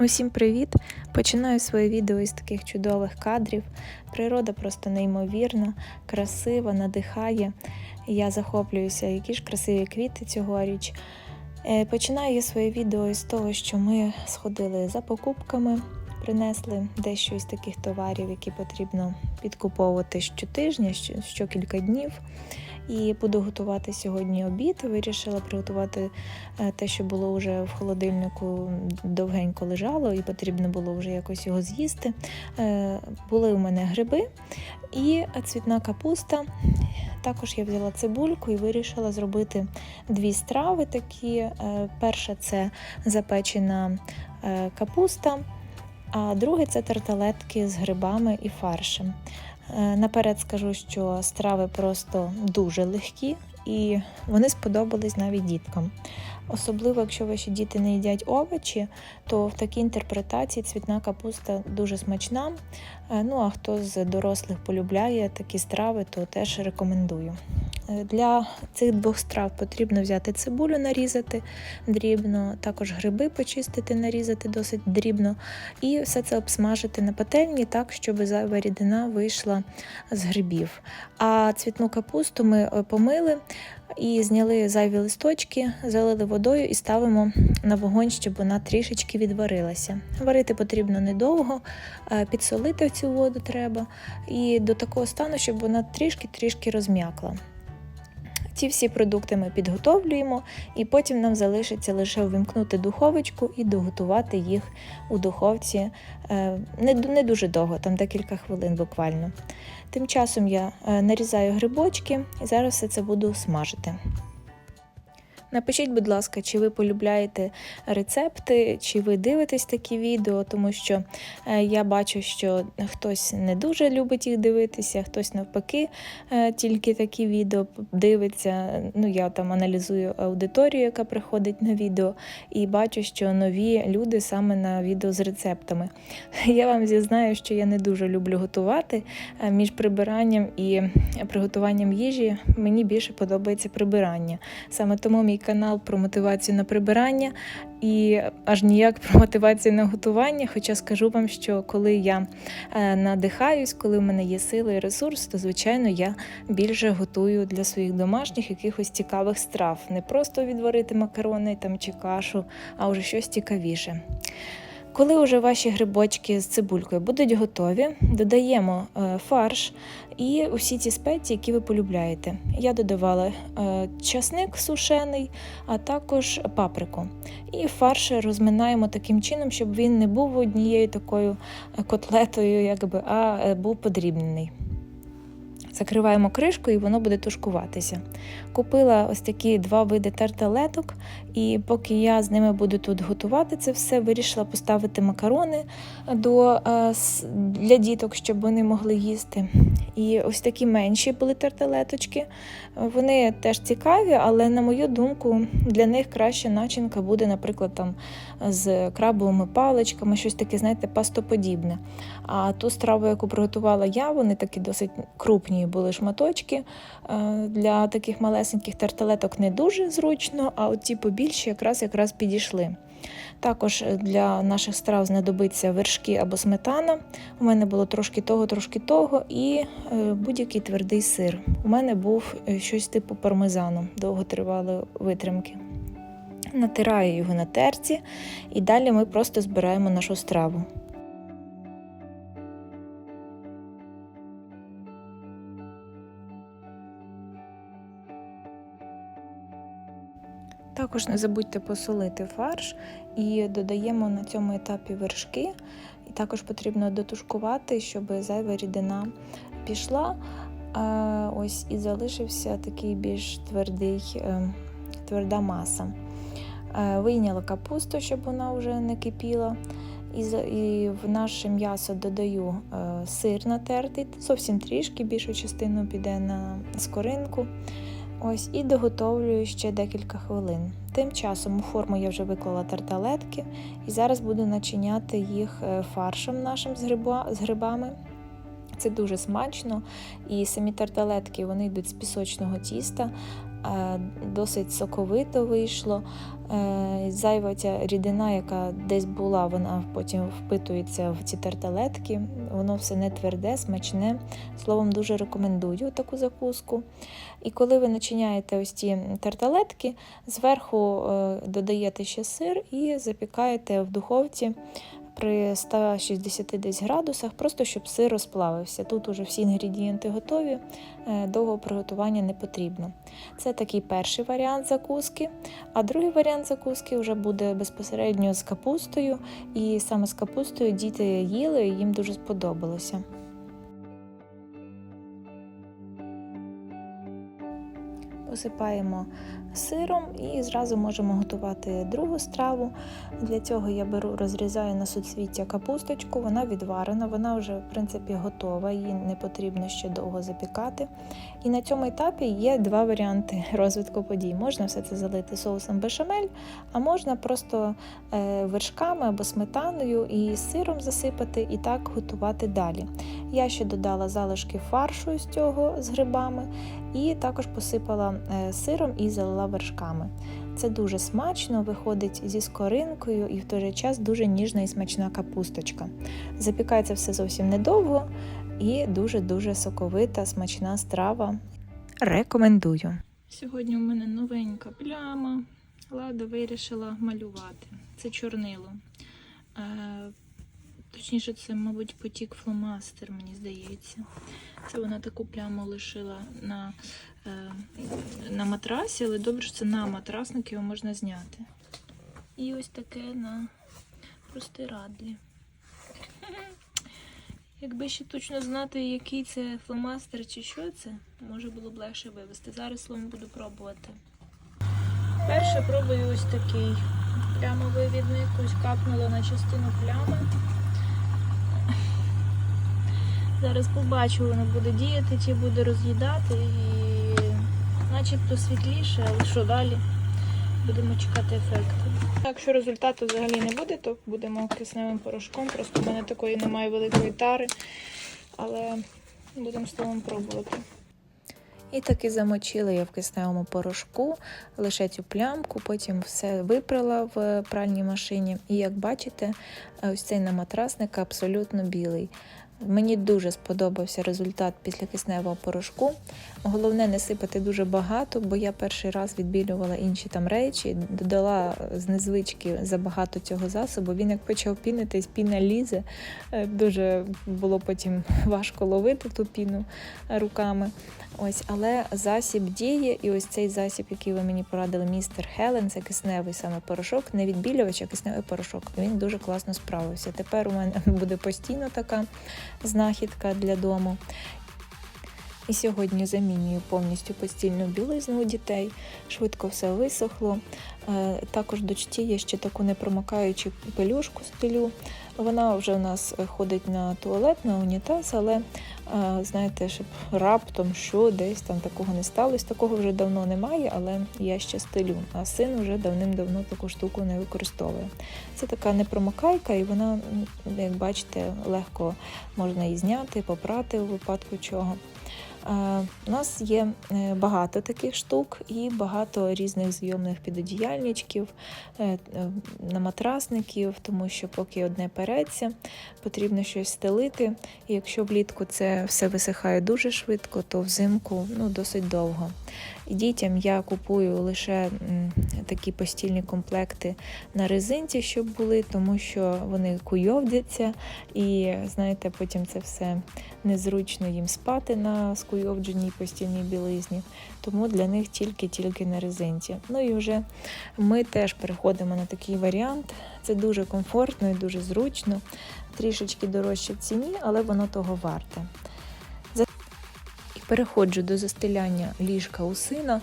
Усім привіт! Починаю своє відео із таких чудових кадрів. Природа просто неймовірна, красива, надихає. Я захоплююся, які ж красиві квіти цьогоріч. Е, Починаю я своє відео із того, що ми сходили за покупками, принесли дещо із таких товарів, які потрібно підкуповувати щотижня, що- щокілька днів. І буду готувати сьогодні обід. Вирішила приготувати е, те, що було вже в холодильнику довгенько лежало, і потрібно було вже якось його з'їсти. Е, Були у мене гриби і цвітна капуста. Також я взяла цибульку і вирішила зробити дві страви такі. Е, Перша це запечена капуста, а друге це тарталетки з грибами і фаршем. Е, Наперед скажу, що страви просто дуже легкі і вони сподобались навіть діткам. Особливо, якщо ваші діти не їдять овочі, то в такій інтерпретації цвітна капуста дуже смачна. Е, Ну а хто з дорослих полюбляє такі страви, то теж рекомендую. Е, Для цих двох страв потрібно взяти цибулю, нарізати дрібно, також гриби почистити, нарізати досить дрібно, і все це обсмажити на пательні так, щоб зайва рідина вийшла з грибів. А цвітну капусту ми е, помили і зняли зайві листочки, залили водою і ставимо на вогонь, щоб вона трішечки відварилася. Варити потрібно недовго, е, підсолити цю воду треба, і до такого стану, щоб вона трішки-трішки розм'якла. Ці всі продукти ми підготовлюємо, і потім нам залишиться лише увімкнути духовочку і доготувати їх у духовці е, не, не дуже довго, там декілька хвилин буквально. Тим часом я е, нарізаю грибочки і зараз все це буду смажити. Напишіть, будь ласка, чи ви полюбляєте рецепти, чи ви дивитесь такі відео, тому що е, я бачу, що хтось не дуже любить їх дивитися, хтось навпаки е, тільки такі відео дивиться. Ну, я там аналізую аудиторію, яка приходить на відео, і бачу, що нові люди саме на відео з рецептами. Я вам зізнаю, що я не дуже люблю готувати Е, між прибиранням і приготуванням їжі. Мені більше подобається прибирання. Саме тому мій канал про мотивацію на прибирання і аж ніяк про мотивацію на готування. Хоча скажу вам, що коли я е, надихаюсь, коли в мене є сили і ресурс, то звичайно я більше готую для своїх домашніх якихось цікавих страв. Не просто відварити макарони там чи кашу, а вже щось цікавіше. Коли вже ваші грибочки з цибулькою будуть готові, додаємо е, фарш і усі ці спеції, які ви полюбляєте. Я додавала е, часник сушений, а також паприку. І фарш розминаємо таким чином, щоб він не був однією такою е, котлетою, якби, а був подрібнений. Закриваємо кришку і воно буде тушкуватися. Купила ось такі два види тарталеток, і поки я з ними буду тут готувати це все, вирішила поставити макарони до, е, для діток, щоб вони могли їсти. І ось такі менші були тарталеточки. Вони теж цікаві, але на мою думку, для них краща начинка буде, наприклад, там з крабовими паличками, щось таке, знаєте, пастоподібне. А ту страву, яку приготувала я, вони такі досить крупні були шматочки. Е, Для таких малесеньких тарталеток не дуже зручно, а от ті побільші якраз якраз підійшли. Також для наших страв знадобиться вершки або сметана. У мене було трошки того, трошки того, і е, будь-який твердий сир. У мене був е, щось типу пармезану, довго тривали витримки. Натираю його на терці, і далі ми просто збираємо нашу страву. Також не забудьте посолити фарш і додаємо на цьому етапі вершки. І також потрібно дотушкувати, щоб зайва рідина пішла. Ось і залишився такий більш твердий, е, тверда маса. Е, Вийняла капусту, щоб вона вже не кипіла. І, в наше м'ясо додаю е, сир натертий, зовсім трішки, більшу частину піде на скоринку. Ось і доготовлюю ще декілька хвилин. Тим часом у форму я вже виклала тарталетки і зараз буду начиняти їх е, фаршем нашим з, гриба, з грибами. Це дуже смачно, і самі тарталетки вони йдуть з пісочного тіста. Досить соковито вийшло. Е, Зайва ця рідина, яка десь була, вона потім впитується в ці тарталетки. Воно все не тверде, смачне. Словом, дуже рекомендую таку закуску. І коли ви начиняєте ось ці тарталетки, зверху е, додаєте ще сир і запікаєте в духовці при 160 десь градусах, просто щоб сир розплавився. Тут уже всі інгредієнти готові, е, довго приготування не потрібно. Це такий перший варіант закуски. А другий варіант закуски вже буде безпосередньо з капустою, і саме з капустою діти їли, і їм дуже сподобалося. Посипаємо сиром і зразу можемо готувати другу страву. Для цього я беру, розрізаю на суцвіття капусточку, вона відварена, вона вже в принципі готова, її не потрібно ще довго запікати. І на цьому етапі є два варіанти розвитку подій. Можна все це залити соусом бешамель, а можна просто е, вершками або сметаною і сиром засипати і так готувати далі. Я ще додала залишки фаршу з цього з грибами і також посипала е, сиром і залила вершками. Це дуже смачно, виходить зі скоринкою і в той же час дуже ніжна і смачна капусточка. Запікається все зовсім недовго і дуже-дуже соковита, смачна страва. Рекомендую. Сьогодні у мене новенька пляма. Лада вирішила малювати. Це чорнило. Точніше, це, мабуть, потік фломастер, мені здається. Це вона таку пляму лишила на, е, на матрасі, але добре, що це на матрасник його можна зняти. І ось таке на простирадлі. Якби ще точно знати, який це фломастер чи що це, може було б легше вивести. Зараз словом буду пробувати. Перше пробую ось такий плямовий відник, ось капнула на частину плями. Зараз побачу, воно буде діяти, чи буде роз'їдати і начебто світліше, але що далі? Будемо чекати ефекту. Якщо результату взагалі не буде, то будемо кисневим порошком. Просто в мене такої немає великої тари, але будемо з словом пробувати. І таки замочила я в кисневому порошку лише цю плямку, потім все випрала в пральній машині. І як бачите, ось цей наматрасник абсолютно білий. Мені дуже сподобався результат після кисневого порошку. Головне не сипати дуже багато, бо я перший раз відбілювала інші там речі, додала з незвички забагато цього засобу. Він як почав пінитись, піна лізе. Е, Дуже було потім важко ловити ту піну руками. Ось, але засіб діє, і ось цей засіб, який ви мені порадили, містер Хелен, це кисневий саме порошок, не відбілювач, а кисневий порошок. Він дуже класно справився. Тепер у мене буде постійно така знахідка для дому. І сьогодні замінюю повністю постільну білизну у дітей, швидко все висохло. Е, Також дочці є ще таку непромокаючу пелюшку стилю. Вона вже у нас ходить на туалет, на унітаз, але е, знаєте, щоб раптом що десь там такого не сталося. Такого вже давно немає, але я ще стилю. А син вже давним-давно таку штуку не використовує. Це така непромокайка, і вона, як бачите, легко можна її зняти, попрати у випадку чого. У нас є е, багато таких штук і багато різних зйомних підодіяльничків, е, е, наматрасників, тому що поки одне переться, потрібно щось стелити. І якщо влітку це все висихає дуже швидко, то взимку ну, досить довго. Дітям я купую лише такі постільні комплекти на резинці, щоб були, тому що вони куйовдяться, і знаєте, потім це все незручно їм спати на скуйовдженій постільній білизні. Тому для них тільки-тільки на резинці. Ну і вже ми теж переходимо на такий варіант. Це дуже комфортно і дуже зручно, трішечки дорожче ціні, але воно того варте. Переходжу до застеляння ліжка у сина.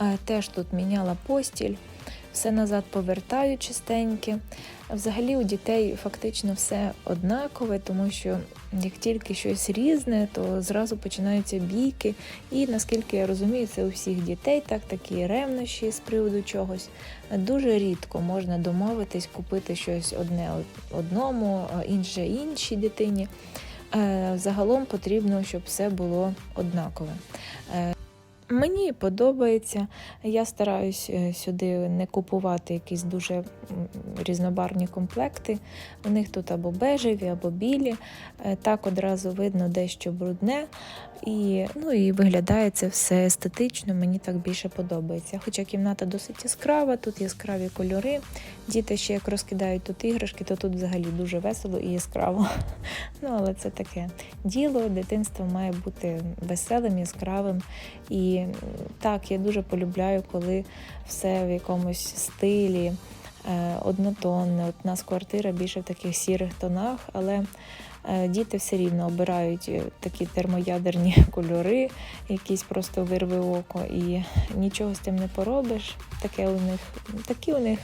Е, Теж тут міняла постіль, все назад повертаю чистеньке. Взагалі у дітей фактично все однакове, тому що як тільки щось різне, то зразу починаються бійки. І наскільки я розумію, це у всіх дітей, так такі ревнощі з приводу чогось. Дуже рідко можна домовитись, купити щось одне одному, інше іншій дитині. Е, Загалом потрібно, щоб все було однакове. Мені подобається. Я стараюсь е, сюди не купувати якісь дуже різнобарвні комплекти. У них тут або бежеві, або білі. Е, Так одразу видно дещо брудне. І, ну, і виглядає це все естетично, мені так більше подобається. Хоча кімната досить яскрава, тут яскраві кольори. Діти ще як розкидають тут іграшки, то тут взагалі дуже весело і яскраво. Ну, але це таке діло, дитинство має бути веселим, яскравим. І так, я дуже полюбляю, коли все в якомусь стилі, е, однотонне. От у нас квартира більше в таких сірих тонах, але е, діти все рівно обирають е, такі термоядерні кольори, якісь просто вирви око, і нічого з тим не поробиш. Таке у них, такі у них.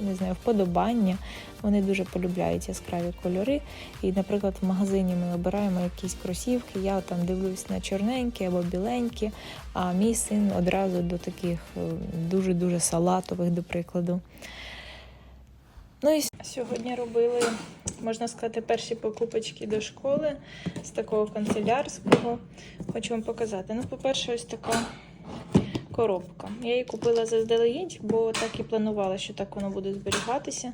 Не знаю, вподобання. Вони дуже полюбляють яскраві кольори. І, наприклад, в магазині ми обираємо якісь кросівки. Я там дивлюсь на чорненькі або біленькі, а мій син одразу до таких е, дуже-дуже салатових, до прикладу. Ну і сьогодні робили, можна сказати, перші покупочки до школи з такого канцелярського. Хочу вам показати. Ну, по-перше, ось така коробка. Я її купила заздалегідь, бо так і планувала, що так воно буде зберігатися.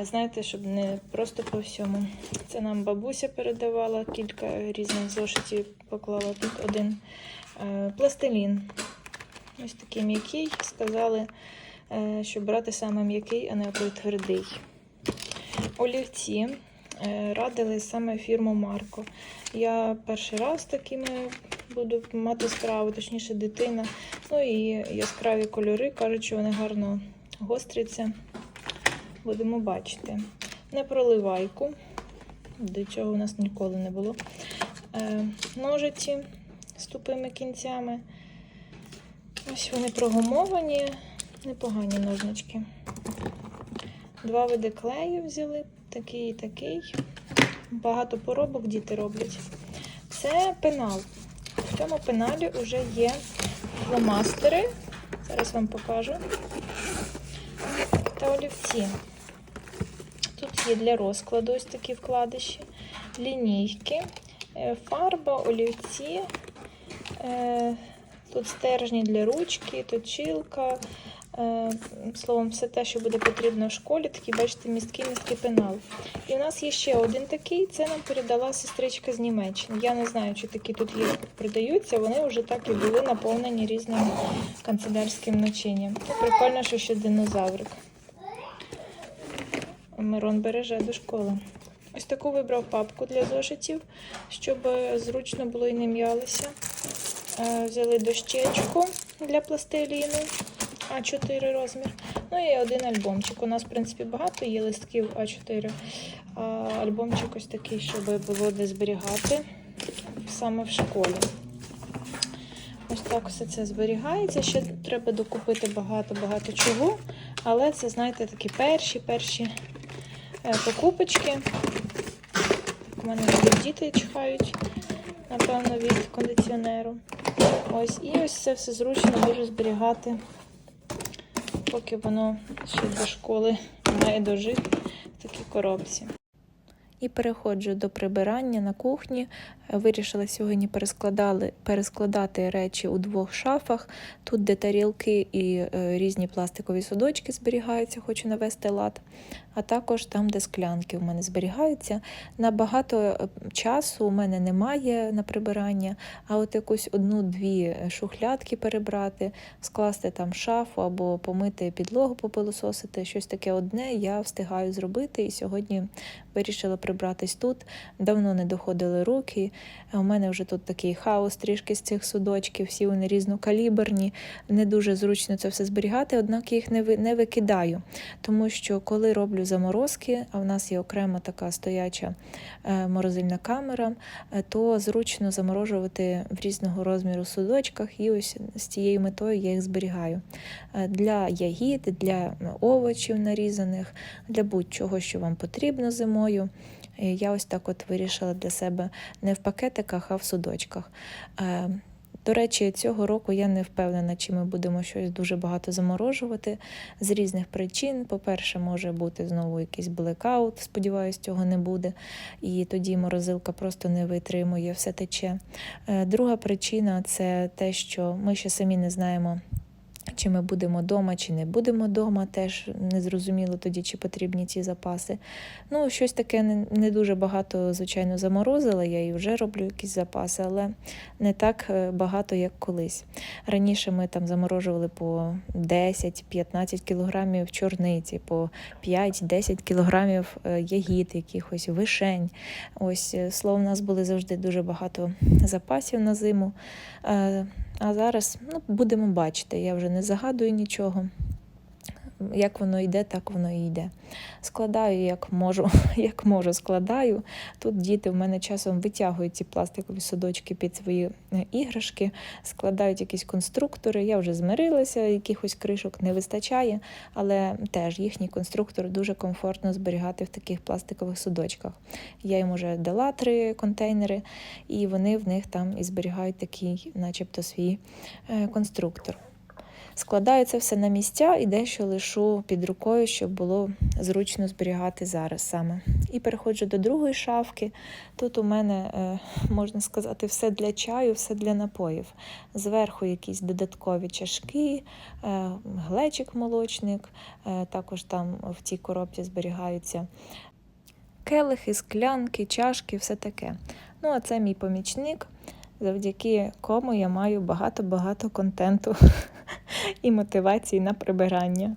Е, Знаєте, щоб не просто по всьому. Це нам бабуся передавала, кілька різних зошитів поклала тут один Е, пластилін. Ось такий м'який. Сказали, е, що брати саме м'який, а не твердий. Олівці радили саме фірму Марко. Я перший раз такими буду мати справу, точніше дитина. Ну і яскраві кольори, кажуть, що вони гарно гостряться. Будемо бачити. Не проливайку. До цього у нас ніколи не було. Е, ножиці з тупими кінцями. Ось вони прогумовані, непогані ножнички. Два види клею взяли, такий і такий. Багато поробок діти роблять. Це пенал. В цьому пеналі вже є фломастери. Зараз вам покажу. Та олівці. Тут є для розкладу ось такі вкладиші, лінійки, е, фарба, олівці. Е, Тут стержні для ручки, точилка. Е, Словом, все те, що буде потрібно в школі, такий, бачите, місткий місткий пенал. І в нас є ще один такий, це нам передала сестричка з Німеччини. Я не знаю, чи такі тут є, продаються, вони вже так і були наповнені різним канцелярським начинням. Прикольно, що ще динозаврик. Мирон береже до школи. Ось таку вибрав папку для зошитів, щоб е, зручно було і не м'ялися. Е, Взяли дощечку для пластиліну А4 розмір. Ну і один альбомчик. У нас, в принципі, багато є листків А4. А альбомчик ось такий, щоб було де зберігати саме в школі. Ось так все це зберігається. Ще треба докупити багато-багато чого. Але це, знаєте, такі перші перші е, покупочки. У мене діти чхають, напевно, від кондиціонеру. Ось, і ось це все зручно дуже зберігати, поки воно ще до школи має дожити в такій коробці. І переходжу до прибирання на кухні. Вирішила сьогодні перескладали, перескладати речі у двох шафах. Тут, де тарілки і е, різні пластикові судочки зберігаються, хочу навести лад. А також там, де склянки у мене зберігаються. На багато е, часу у мене немає на прибирання, а от якусь одну-дві шухлядки перебрати, скласти там шафу або помити підлогу, попилососити, щось таке одне я встигаю зробити. І сьогодні вирішила прибратись тут. Давно не доходили руки. У мене вже тут такий хаос трішки з цих судочків, всі вони різнокаліберні, не дуже зручно це все зберігати, однак я їх не викидаю. Тому що коли роблю заморозки, а в нас є окрема така стояча е, морозильна камера, е, то зручно заморожувати в різного розміру судочках, і ось з цією метою я їх зберігаю. Е, Для ягід, для овочів нарізаних, для будь-чого, що вам потрібно зимою. Я ось так от вирішила для себе не в пакетиках, а в судочках. До речі, цього року я не впевнена, чи ми будемо щось дуже багато заморожувати з різних причин. По-перше, може бути знову якийсь блекаут, сподіваюсь, цього не буде. І тоді морозилка просто не витримує, все тече. Е, Друга причина це те, що ми ще самі не знаємо. Чи ми будемо вдома, чи не будемо вдома, теж не зрозуміло тоді, чи потрібні ці запаси. Ну, щось таке не, дуже багато, звичайно, заморозила. Я і вже роблю якісь запаси, але не так е, багато, як колись. Раніше ми там заморожували по 10-15 кілограмів чорниці, по 5-10 кілограмів е, ягід, якихось вишень. Ось е, словом, у нас були завжди дуже багато запасів на зиму. А зараз ну, будемо бачити. Я вже не загадую нічого. Як воно йде, так воно і йде. Складаю, як можу, як можу, складаю. Тут діти в мене часом витягують ці пластикові судочки під свої е, іграшки, складають якісь конструктори. Я вже змирилася, якихось кришок не вистачає, але теж їхній конструктор дуже комфортно зберігати в таких пластикових судочках. Я їм вже дала три контейнери, і вони в них там і зберігають такий, начебто, свій е, конструктор. Складаю це все на місця і дещо лишу під рукою, щоб було зручно зберігати зараз саме. І переходжу до другої шафки. Тут у мене, е, можна сказати, все для чаю, все для напоїв. Зверху якісь додаткові чашки, е, глечик молочник. е, Також там в цій коробці зберігаються келихи, склянки, чашки, все таке. Ну, а це мій помічник, завдяки кому я маю багато-багато контенту і мотивації на прибирання.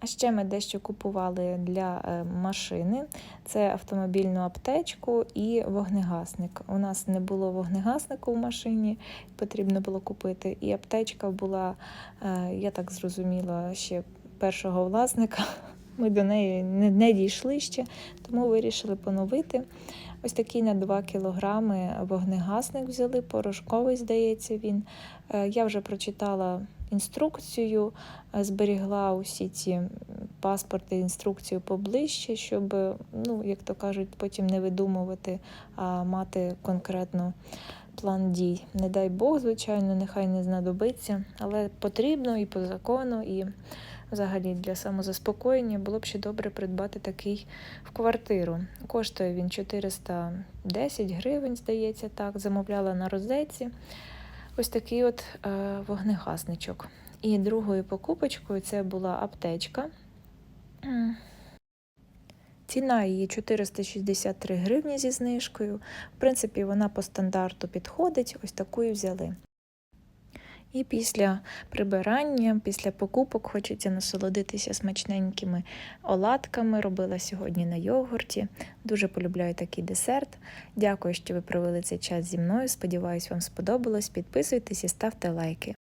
А ще ми дещо купували для е, машини: це автомобільну аптечку і вогнегасник. У нас не було вогнегаснику в машині, потрібно було купити. І аптечка була, е, я так зрозуміла, ще першого власника. Ми до неї не, не дійшли ще, тому вирішили поновити. Ось такий на 2 кілограми вогнегасник взяли, порошковий, здається, він. Е, Я вже прочитала інструкцію, е, зберігла усі ці паспорти, інструкцію поближче, щоб, ну, як то кажуть, потім не видумувати, а мати конкретно план дій. Не дай Бог, звичайно, нехай не знадобиться, але потрібно і по закону, і взагалі для самозаспокоєння було б ще добре придбати такий в квартиру. Коштує він 410 гривень, здається, так. Замовляла на розетці. Ось такий от е, вогнегасничок. І другою покупочкою це була аптечка. Ціна її 463 гривні зі знижкою. В принципі, вона по стандарту підходить, ось таку і взяли. І після прибирання, після покупок хочеться насолодитися смачненькими оладками. Робила сьогодні на йогурті. Дуже полюбляю такий десерт. Дякую, що ви провели цей час зі мною. Сподіваюсь, вам сподобалось. Підписуйтесь і ставте лайки.